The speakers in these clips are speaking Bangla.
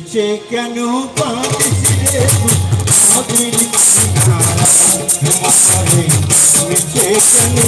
বেঁচে কেন বেঁচে কেন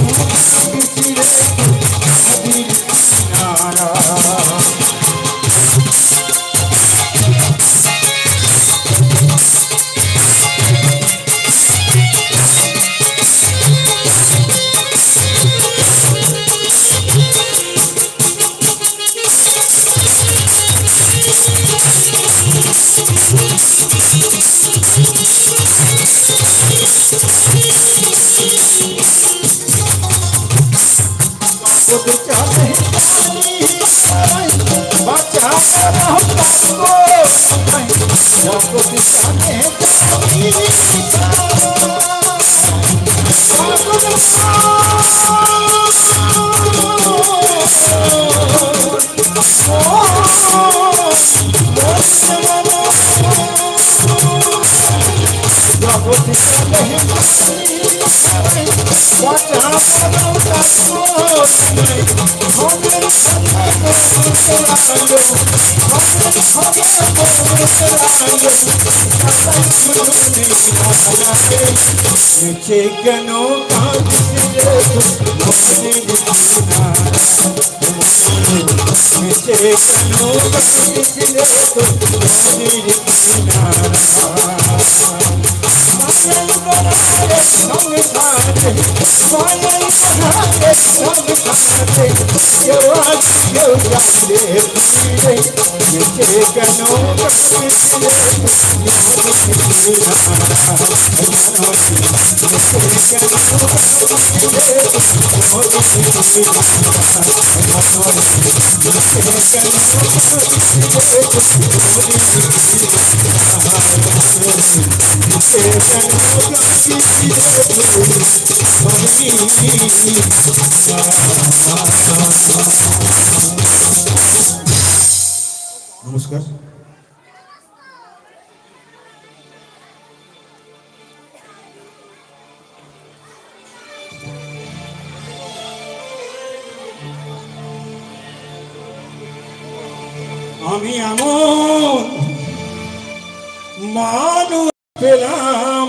জগতে বেঁচে কেন কাঁদছে বেঁচে কেন কাঁদছে নমস্কার আমি এমন মানুষ পেলাম।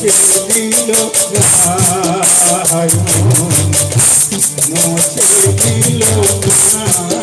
দিল গায় মুছে দিল না।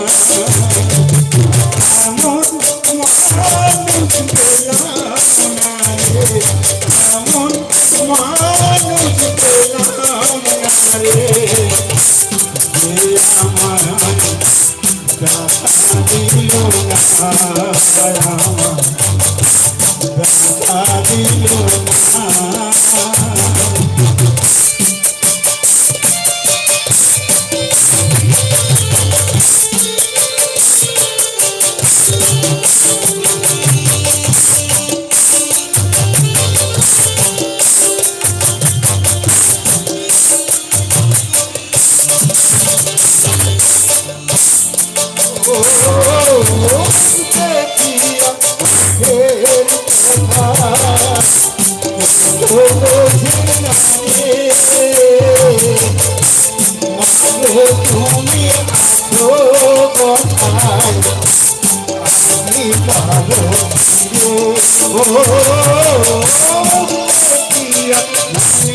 তুমি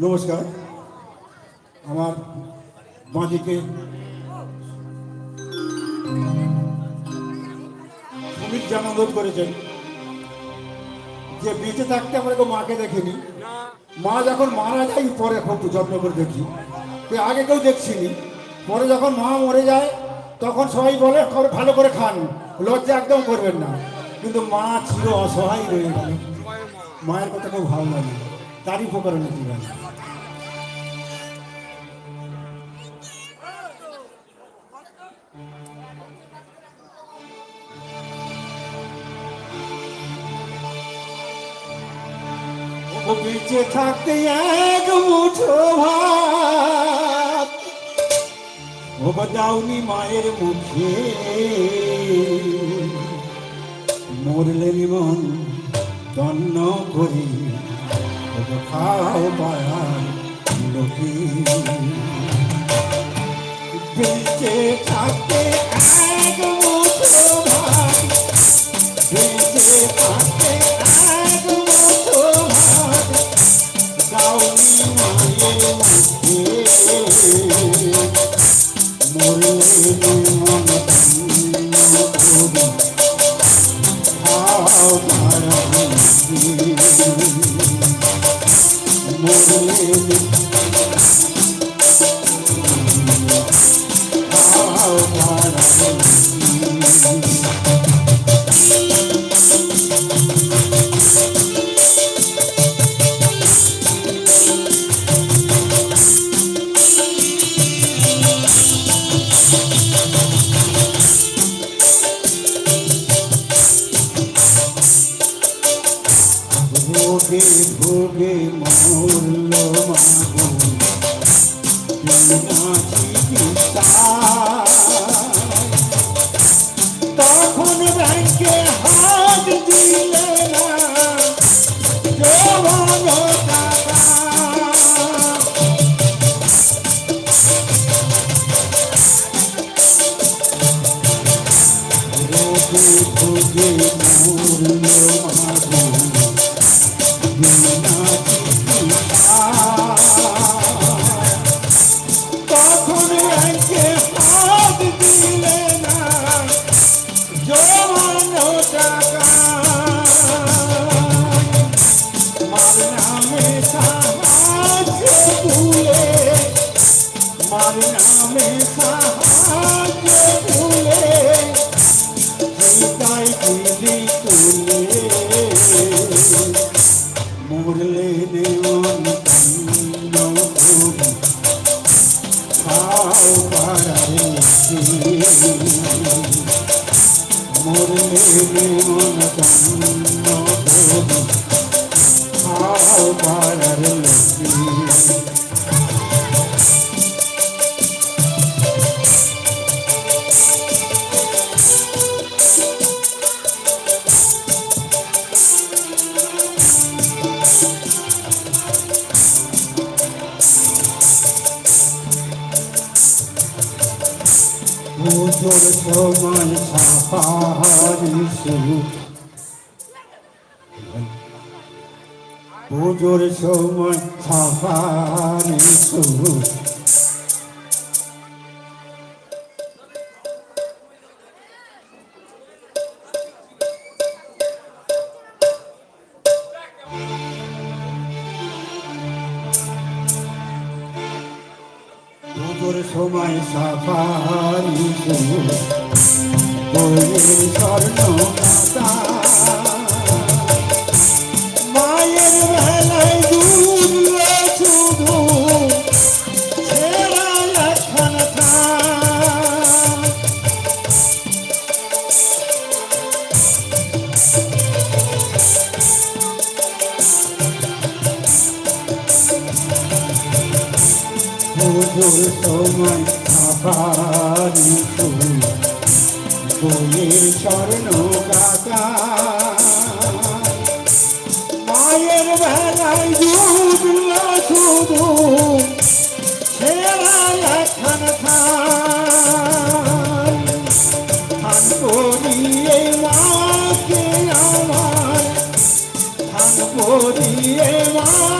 নমস্কার। আমার বাঁদিকে সুমিত অনুরোধ করেছেন। যে বেঁচে থাকতে আমরা কেউ মাকে দেখিনি। মা যখন মারা যায়, পরে খুব যত্ন করে দেখি। আগে কেউ দেখছিনি। পরে যখন মা মরে যায়, তখন সবাই বলে ভালো করে খান। লজ্জা একদম করবেন না। কিন্তু মা ছিল অসহায় রয়ে গেল। মায়ের কথা খুব ভালো লাগে। উপকরণ জীবন ও বেঁচে থাকতে এক মুঠো ভাত। মায়ের মুখে। মরলে মন দন্ন করি। খাও পায় লোকে বেঁচে থাকতে এক মুঠো ভাত বেঁচে থাকতে এক মুঠো ভাত দাউনি মায়ের মুখে মরলে ভোগে ভোগে মরল মাগো তোমার আর পুজোর তোমার সাপাহারি শুরু পুজোর সময় সাফারি শুরু। সময় সাফারি শুরু। স্বর্ণ মধুর তোমার আবার তুমি বইয়ের স্বর্ণ কাকা মায়ের ভেলায় দুধলা শুধু সেরা এখন খান করিয়ে মাকে আমার খান করিয়ে মা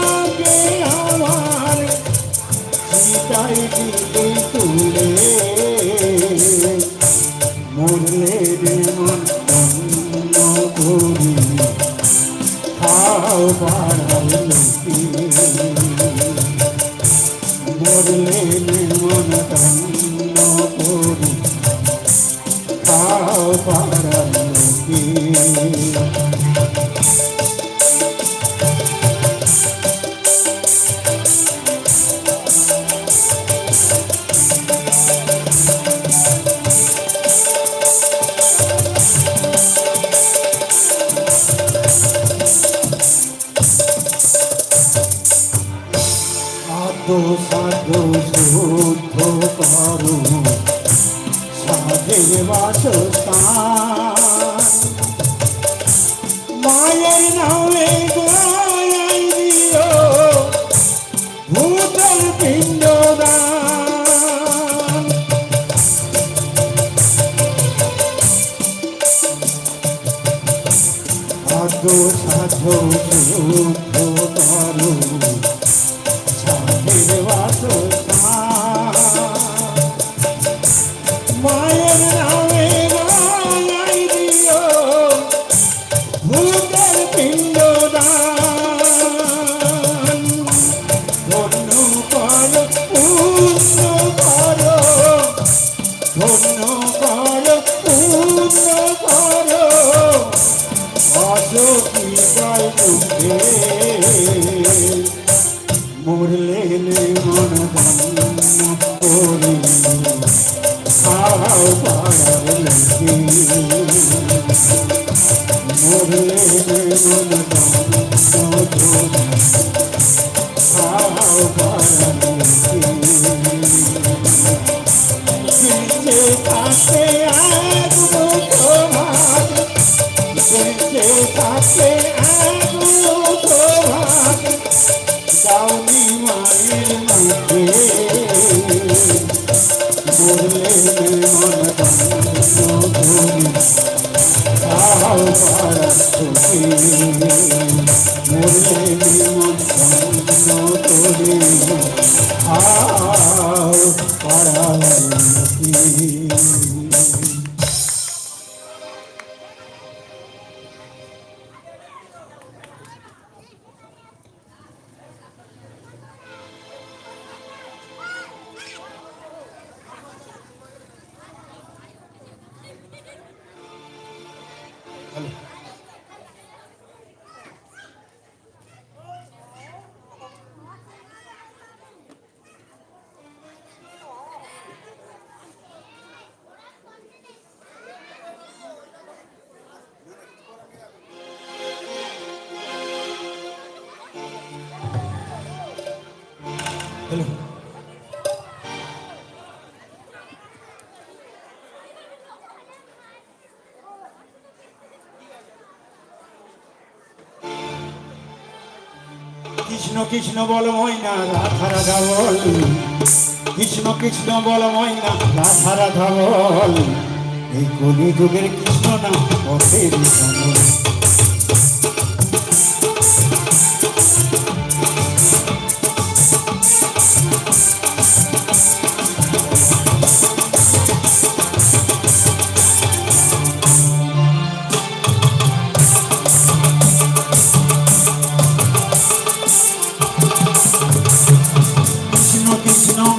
वाचता Thank you. যে কাছে আসব তোমার। যে কাছে কৃষ্ণ কৃষ্ণ বল ময়না, রাধা রাধা বল। কৃষ্ণ কৃষ্ণ বল ময়না, রাধা রাধা বল। এই কলি যুগের কৃষ্ণ না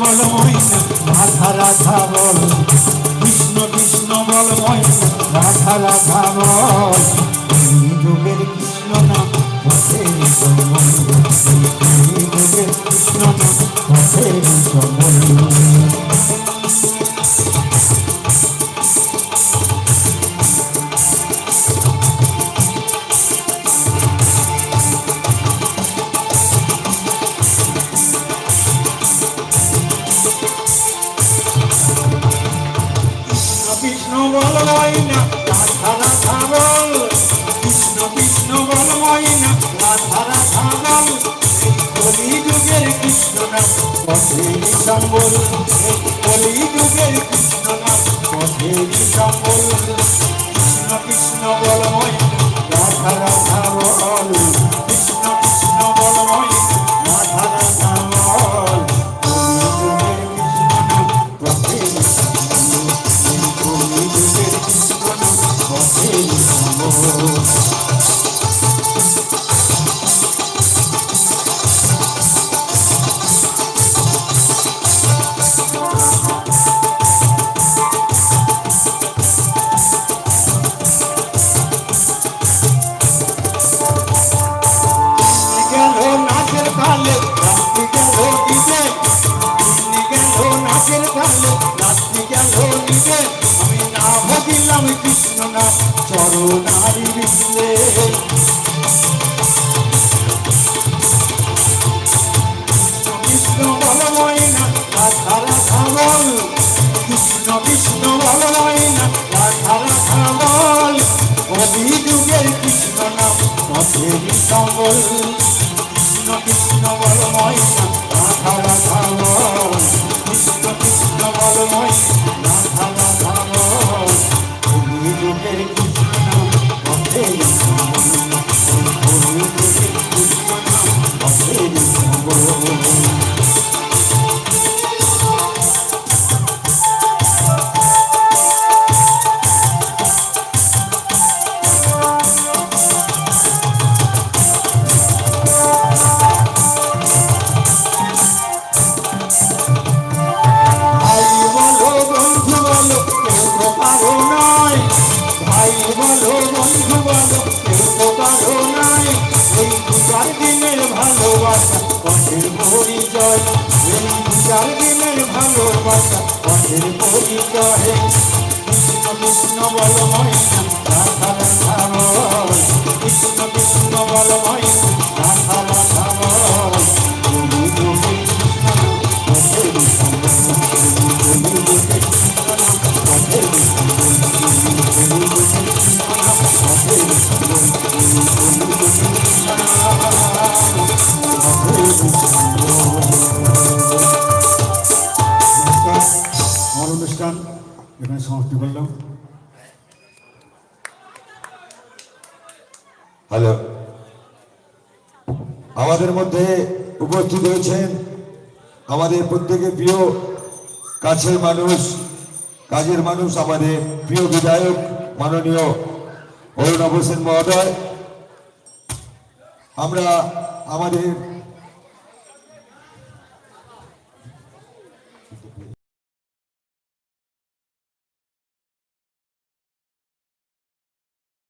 বল ময়না রাধা রাধা বল। কৃষ্ণ কৃষ্ণ বল ময়না রাধা রাধা বল। যুগের কৃষ্ণ না কৃষ্ণ না, পথের সময় এই কলি যুগের কৃষ্ণ নাম পথের সম্বল চরণারি বিন্দে কৃষ্ণ বল ময়না রাধা রাধা বল। কৃষ্ণ কৃষ্ণ বল ময়না রাধা রাধা বল। কবি যুগের কৃষ্ণ নাম, পথের সম্বল। কৃষ্ণ কৃষ্ণ বল ময়না ভাই বলো বন্ধু বলো কেউ কারও নাই। এই দু চার দিনের ভালোবাসা, পথের পরিচয়। এই দু চার দিনের ভালোবাসা, পথের পরিচয়। কৃষ্ণ কৃষ্ণ বল ময়না রাধা রাধা, বল। কৃষ্ণ কৃষ্ণ বল ময়না হ্যালো। আমাদের মধ্যে উপস্থিত হয়েছেন আমাদের প্রত্যেকের প্রিয় কাছের মানুষ, কাজের মানুষ, আমাদের প্রিয় বিধায়ক, মাননীয় অরুণাভ অবসেন মহোদয় আমরা আমাদের